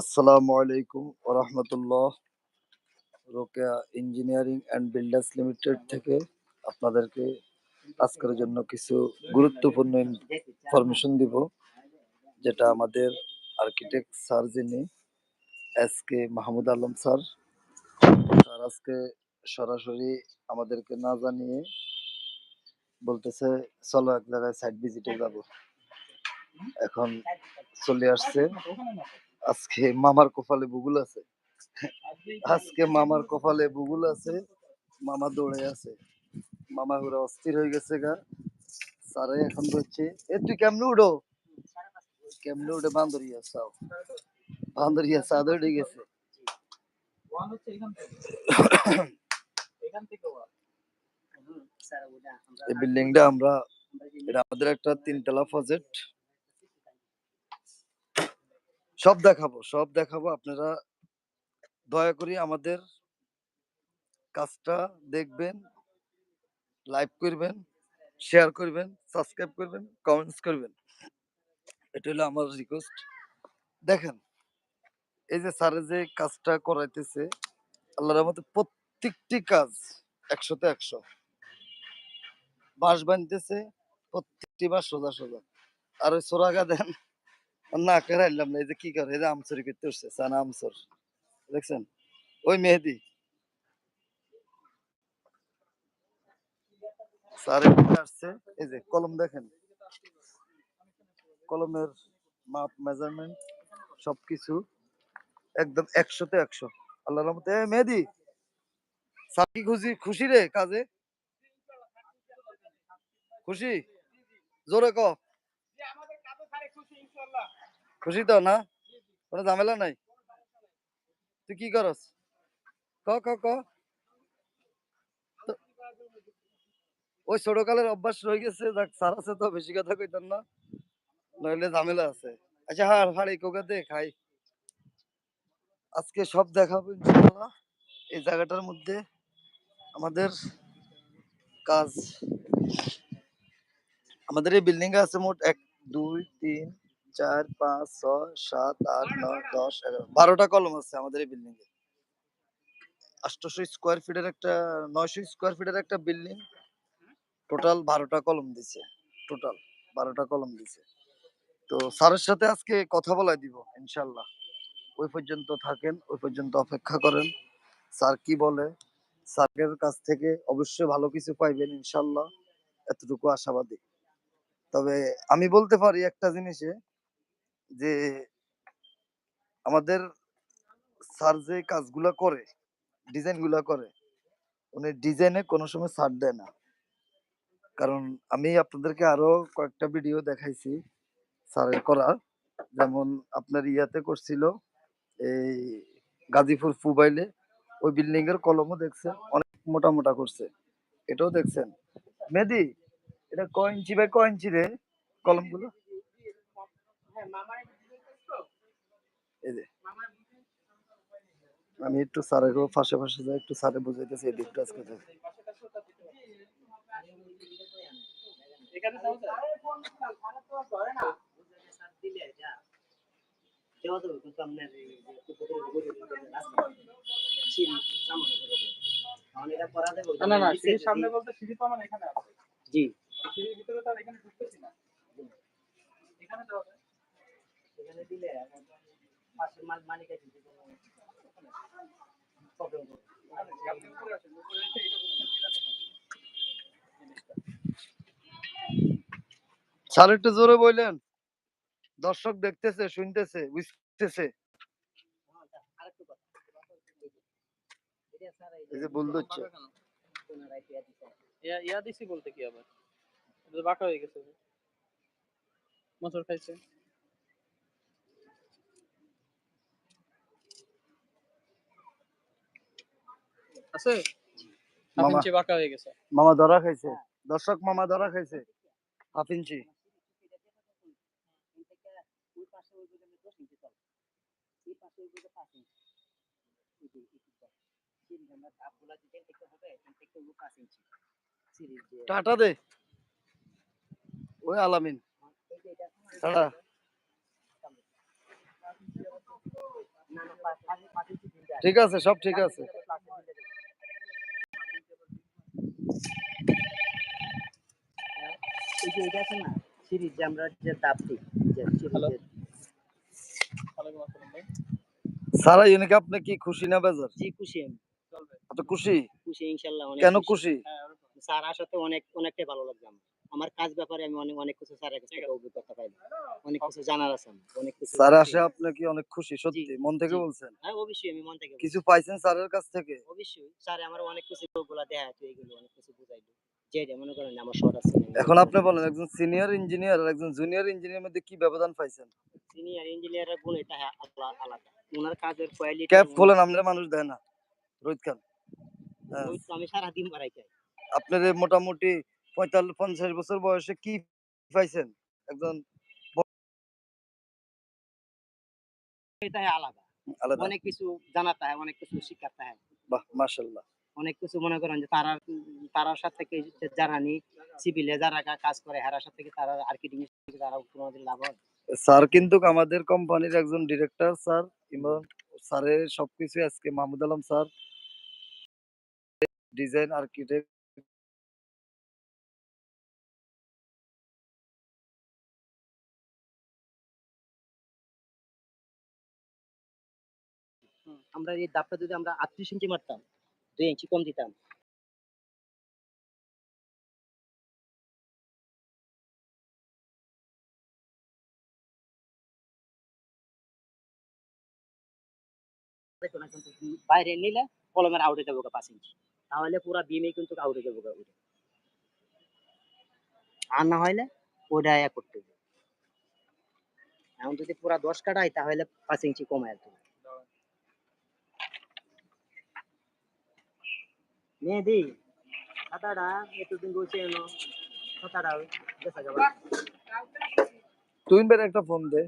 আসসালামু আলাইকুম ওরহমতুল্লাহ Rokeya engineering and builders limited থেকে আপনাদেরকে আজকের জন্য কিছু গুরুত্বপূর্ণ ইনফরমেশন দিব, যেটা আমাদের আর্কিটেক্ট স্যার যিনি, S K Mahmud Alam sir sir আজকে সরাসরি আমাদেরকে না জানিয়ে বলতেছে, চলো এক জায়গায় সাইট ভিজিটে যাব। এখন চলে আসছে। আজকে মামার কপালে বুগুল আছে। আজকে মামার কপালে বুগুল আছে, মামা দৌড়ে আছে। মামা ঘুরে অস্থির হয়ে গেছে গা। স্যারে এখন বলছে, এ, তুই কেমনে উঠো? কেমনে উঠে? বান্দরিয়া, চাও। বান্দরিয়া, চা দৌড়ে গেছে। হচ্ছে এই বিল্ডিংটা আমরা, এটা আমাদের একটা তিনতলা প্রজেক্ট সব দেখাবো সব দেখাবো। আপনারা দয়া করে আমাদের কাজটা দেখবেন, লাইক করবেন, শেয়ার করবেন, সাবস্ক্রাইব করবেন, কমেন্টস করবেন। এটা হলো আমার রিকোয়েস্ট দেখেন, এই যে স্যারের যে কাজটা করাইতেছে, আল্লাহর মতো প্রত্যেকটি কাজ একশোতে একশো। বাঁশ বানতেছে প্রত্যেকটি বাঁশ সোজা সোজা। আর ওই সোরাগা দেন না, কেরাইলাম না, এই যে কি করে, এই যে আমসরি করতে উঠছে আমসর দেখছেন? ওই মেহেদি। কলমের মাপ মেজারমেন্ট সবকিছু একদম একশোতে একশো। আল্লাহ মেহেদি, স্যার কি খুশি খুশি রে কাজে? খুশি? জোরে ক খুশি তো, না? কোনো ঝামেলা নাই? তুই কি করস? ক ক ক। ওই ছোট কালের অভ্যাস রয়ে গেছে, যাক, স্যার আছে তো, বেশি কথা কইতাম না। নইলে ঝামেলা আছে। আচ্ছা হাড় হাড় এই কোকা দে, খাই। আজকে সব দেখাবো ইনশাআল্লাহ, এই জায়গাটার মধ্যে। আমাদের কাজ, আমাদের এই বিল্ডিং আছে মোট এক, দুই, তিন চার পাঁচ ছয় সাত আট নয় দশ এগারো। বারোটা কলম আছে আমাদের এই বিল্ডিং এ আটশোশো স্কোয়ার ফিটের একটা নয়শো স্কোয়ার ফিটের একটা বিল্ডিং। টোটাল বারোটা কলম দিছে। টোটাল বারোটা কলম দিছে। তো স্যারের সাথে আজকে কথা বলাই দিব ইনশাল্লাহ। ওই পর্যন্ত থাকেন ওই পর্যন্ত অপেক্ষা করেন। স্যার কি বলে? স্যারের কাছ থেকে অবশ্যই ভালো কিছু পাইবেন ইনশাল্লাহ। এতটুকু আশাবাদী। তবে আমি বলতে পারি একটা জিনিসে যে আমাদের স্যার যে কাজগুলা করে ডিজাইনগুলা করে, উনি ডিজাইনে কোনো সময় ছাড় দেয় না। কারণ আমি আপনাদেরকে আরও কয়েকটা ভিডিও দেখাইছি স্যারের করা। যেমন আপনার ইয়াতে করছিল, এই গাজীপুর ফুবাইলে ওই বিল্ডিং এর কলমও দেখছেন, অনেক মোটা মোটা করছে। এটাও দেখছেন। মেদি এটা ক ইঞ্চি বাই ক ইঞ্চি রে কলমগুলো? আমি একটু স্যারেরও ফাঁসে ফাঁসে যাই একটু স্যারে বুঝাইতেছি এই দিকটা আজকে থেকে। এখানে দাও তো। না। না? না সামনে বলতে সিঁড়ি তো আমার এখানে আছে। জি। সিঁড়ির ভিতরে তো এখানে ঢুকতেছি না। এখানে দাও তো। এখানে দিলে পাশের মাল মালিক আছে প্রবলেম। স্যার একটু জোরে বললেন। দর্শক দেখতেছে শুনতেছে বুঝতেছে। এই যে ভুল দিছে ইয়া ইয়া দিছি বলতে কি আবার? এটা বাঁকা হয়ে গেছে। মোচড় খাইছে। আছে? হাফ ইঞ্চি বাঁকা হয়ে গেছে। মামা ধরা খাইছে। দর্শক মামা ধরা খাইছে। হাফ ইঞ্চি টাটা দে। ওই আলামিন। টাটা। ঠিক আছে সব ঠিক আছে। এই যে এটা আছে না সিরিজ যে আমরা যে দিই যে সিরিজের সারা ইউনিক আপনি কি খুশি না বেজার? জি খুশি আমি। চলবে। আপনি খুশি? খুশি ইনশাআল্লাহ অনেক কেন খুশি। হ্যাঁ স্যার আসাতে অনেক অনেকটাই ভালো লাগছে আমার। আমার কাজ ব্যাপারে আমি অনেক অনেক কিছু স্যারের কাছ থেকে অভিজ্ঞতা পাইলাম। অনেক কিছু জানার আছে অনেক কিছু স্যার আসে আপনি কি অনেক খুশি সত্যি মন থেকে বলছেন। হ্যাঁ অবশ্যই আমি মন থেকে কিছু পাইছেন স্যারের কাছ থেকে? অবশ্যই স্যার আমার অনেক কিছু গুলা দেখা তো এগুলো অনেক কিছু বুঝাইলো যেটা মনে করেন আমার এখন আপনি বলেন একজন সিনিয়র ইঞ্জিনিয়ার আর একজন জুনিয়র ইঞ্জিনিয়ার মধ্যে কি ব্যবধান পাইছেন? সিনিয়র ইঞ্জিনিয়ারের গুণ এটা হ্যাঁ আলাদা। ওনার কাজের কোয়ালিটি ক্যাপ খোলেন আমরা মানুষ দেয় না। রোহিত খান। হ্যাঁ, আমি সারা দিন বাড়াই চাই আপনার মোটামুটি পঁয়তাল্লিশ পঞ্চাশ বছর বয়সে কি পাইছেন? একজন এটা আলাদা। আলাদা। অনেক কিছু জানাতে হয় অনেক কিছু শিখাতে হয়। বাহ! মাশাল্লাহ। অনেক কিছু মনে করেন যে তারা তারার সাথে যারা নি সিভিলে যারা কাজ করে হেরার সাথে তারা আর্কিটেক্ট থেকে তারা কোনোদিন লাভ হয় স্যার কিন্তু আমাদের কোম্পানির একজন ডিরেক্টর স্যার এবং স্যারের সবকিছু আজকে Mahmud Alam sir. Design architect আমরা এই দাপটা যদি আমরা আটত্রিশ ইঞ্চি মারতাম, দুই ইঞ্চি কম দিতাম। বাইরে নিলে কলমের আউটে যাব পাঁচ ইঞ্চি তাহলে পুরা বিমে কিন্তু আউটে যাব। আর না হইলে ওটা এক করতে এখন যদি পুরা দশ কাটাই, তাহলে পাঁচ ইঞ্চি কমায় আর মেহেদি খাতাটা এতদিন বলছে এলো খাতাটা দেখা যাবে তুই একটা ফোন দে।